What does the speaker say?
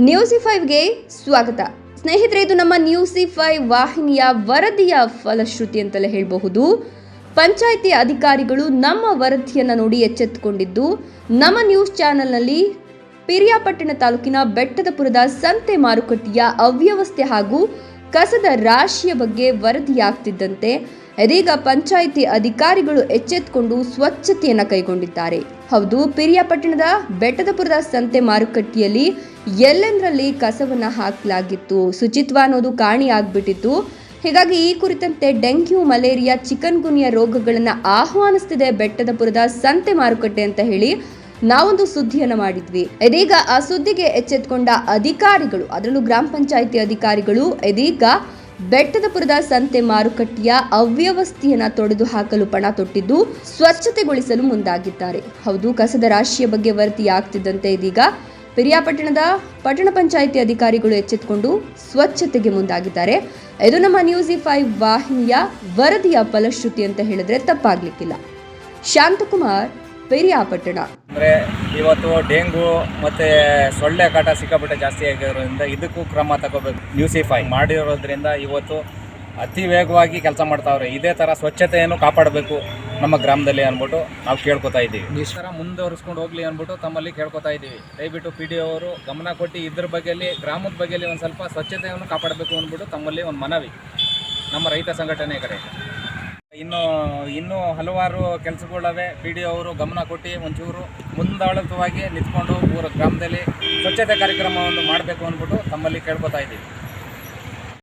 ನ್ಯೂಸಿ ಫೈವ್ಗೆ ಸ್ವಾಗತ. ಸ್ನೇಹಿತರೆ, ಇದು ನಮ್ಮ ನ್ಯೂಸಿ ಫೈವ್ ವಾಹಿನಿಯ ವರದಿಯ ಫಲಶ್ರುತಿ ಅಂತಲೇ ಹೇಳಬಹುದು. ಪಂಚಾಯಿತಿ ಅಧಿಕಾರಿಗಳು ನಮ್ಮ ವರದಿಯನ್ನು ನೋಡಿ ಎಚ್ಚೆತ್ತುಕೊಂಡಿದ್ದು, ನಮ್ಮ ನ್ಯೂಸ್ ಚಾನೆಲ್ನಲ್ಲಿ ಪಿರಿಯಾಪಟ್ಟಣ ತಾಲೂಕಿನ ಬೆಟ್ಟದಪುರದ ಸಂತೆ ಮಾರುಕಟ್ಟೆಯ ಅವ್ಯವಸ್ಥೆ ಹಾಗೂ ಕಸದ ರಾಶಿಯ ಬಗ್ಗೆ ವರದಿಯಾಗ್ತಿದ್ದಂತೆ ಇದೀಗ ಪಂಚಾಯಿತಿ ಅಧಿಕಾರಿಗಳು ಎಚ್ಚೆತ್ತುಕೊಂಡು ಸ್ವಚ್ಛತೆಯನ್ನು ಕೈಗೊಂಡಿದ್ದಾರೆ. ಹೌದು, ಪಿರಿಯಾಪಟ್ಟಣದ ಬೆಟ್ಟದಪುರದ ಸಂತೆ ಮಾರುಕಟ್ಟೆಯಲ್ಲಿ ಎಲ್ಲೆಂದರಲ್ಲಿ ಕಸವನ್ನು ಹಾಕಲಾಗಿತ್ತು? ಶುಚಿತ್ವ ಅನ್ನೋದು ಕಾಣಿಯಾಗ್ಬಿಟ್ಟಿತ್ತು ಹೀಗಾಗಿ ಈ ಕುರಿತಂತೆ ಡೆಂಗ್ಯೂ, ಮಲೇರಿಯಾ ಚಿಕನ್ ಗುನಿಯ ರೋಗಗಳನ್ನು ಆಹ್ವಾನಿಸ್ತಿದೆ ಬೆಟ್ಟದಪುರದ ಸಂತೆ ಮಾರುಕಟ್ಟೆ ಅಂತ ಹೇಳಿ ನಾವೊಂದು ಸುದ್ದಿಯನ್ನು ಮಾಡಿದ್ವಿ. ಇದೀಗ ಆ ಸುದ್ದಿಗೆ ಎಚ್ಚೆತ್ಕೊಂಡ ಅಧಿಕಾರಿಗಳು, ಅದರಲ್ಲೂ ಗ್ರಾಮ ಪಂಚಾಯಿತಿ ಅಧಿಕಾರಿಗಳು, ಇದೀಗ ಬೆಟ್ಟದಪುರದ ಸಂತೆ ಮಾರುಕಟ್ಟೆಯ ಅವ್ಯವಸ್ಥೆಯನ್ನ ತೊಡೆದು ಹಾಕಲು ಪಣ ತೊಟ್ಟಿದ್ದು ಸ್ವಚ್ಛತೆಗೊಳಿಸಲು ಮುಂದಾಗಿದ್ದಾರೆ. ಹೌದು, ಕಸದ ರಾಶಿಯ ಬಗ್ಗೆ ವರದಿಯಾಗ್ತಿದ್ದಂತೆ ಇದೀಗ ಪಿರಿಯಾಪಟ್ಟಣದ ಪಟ್ಟಣ ಪಂಚಾಯಿತಿ ಅಧಿಕಾರಿಗಳು ಎಚ್ಚೆತ್ತುಕೊಂಡು ಸ್ವಚ್ಛತೆಗೆ ಮುಂದಾಗಿದ್ದಾರೆ. ಇದು ನಮ್ಮ ನ್ಯೂಸಿ ಫೈವ್ ವಾಹಿನಿಯ ವರದಿಯ ಫಲಶ್ರುತಿ ಅಂತ ಹೇಳಿದ್ರೆ ತಪ್ಪಾಗ್ಲಿಕ್ಕಿಲ್ಲ. ಶಾಂತಕುಮಾರ್, ಪಿರಿಯಾಪಟ್ಟಣ. ಅಂದರೆ ಇವತ್ತು ಡೆಂಗು ಮತ್ತೆ ಸೊಳ್ಳೆ ಕಾಟ ಸಿಕ್ಕಾಪಟ್ಟೆ ಜಾಸ್ತಿ ಆಗಿರೋದ್ರಿಂದ ಇದಕ್ಕೂ ಕ್ರಮ ತಗೋಬೇಕು ನ್ಯೂಸಿಫೈ ಮಾಡಿರೋದ್ರಿಂದ ಇವತ್ತು ಅತಿ ವೇಗವಾಗಿ ಕೆಲಸ ಮಾಡ್ತಾವ್ರೆ. ಇದೇ ಥರ ಸ್ವಚ್ಛತೆಯನ್ನು ಕಾಪಾಡಬೇಕು. ನಮ್ಮ ಗ್ರಾಮದಲ್ಲಿ ಅಂದ್ಬಿಟ್ಟು ನಾವು ಕೇಳ್ಕೊತಾ ಇದ್ದೀವಿ. ಈ ಥರ ಮುಂದುವರಿಸ್ಕೊಂಡು ಹೋಗ್ಲಿ ಅಂದ್ಬಿಟ್ಟು ತಮ್ಮಲ್ಲಿ ಕೇಳ್ಕೊತಾ ಇದ್ದೀವಿ. ದಯವಿಟ್ಟು ಪಿ ಡಿ ಅವರು ಗಮನ ಕೊಟ್ಟು ಇದ್ರ ಬಗ್ಗೆಯಲ್ಲಿ ಗ್ರಾಮದ ಬಗ್ಗೆಯಲ್ಲಿ ಒಂದು ಸ್ವಲ್ಪ ಸ್ವಚ್ಛತೆಯನ್ನು ಕಾಪಾಡಬೇಕು ಅಂದ್ಬಿಟ್ಟು ತಮ್ಮಲ್ಲಿ ಒಂದು ಮನವಿ. ನಮ್ಮ ರೈತ ಸಂಘಟನೆ ಕಡೆ ಇನ್ನು ಇನ್ನೂ ಹಲವಾರು ಕೆಲಸಗಳವೆ. ಪಿ ಡಿ ಅವರು ಗಮನ ಕೊಟ್ಟು ಒಂಚೂರು ಮುಂದಾಳತ್ವವಾಗಿ ನಿಂತ್ಕೊಂಡು ಊರ ಗ್ರಾಮದಲ್ಲಿ ಸ್ವಚ್ಛತೆ ಕಾರ್ಯಕ್ರಮವನ್ನು ಮಾಡಬೇಕು ಅಂದ್ಬಿಟ್ಟು ತಮ್ಮಲ್ಲಿ ಕೇಳ್ಕೊತಾ ಇದ್ದೀವಿ.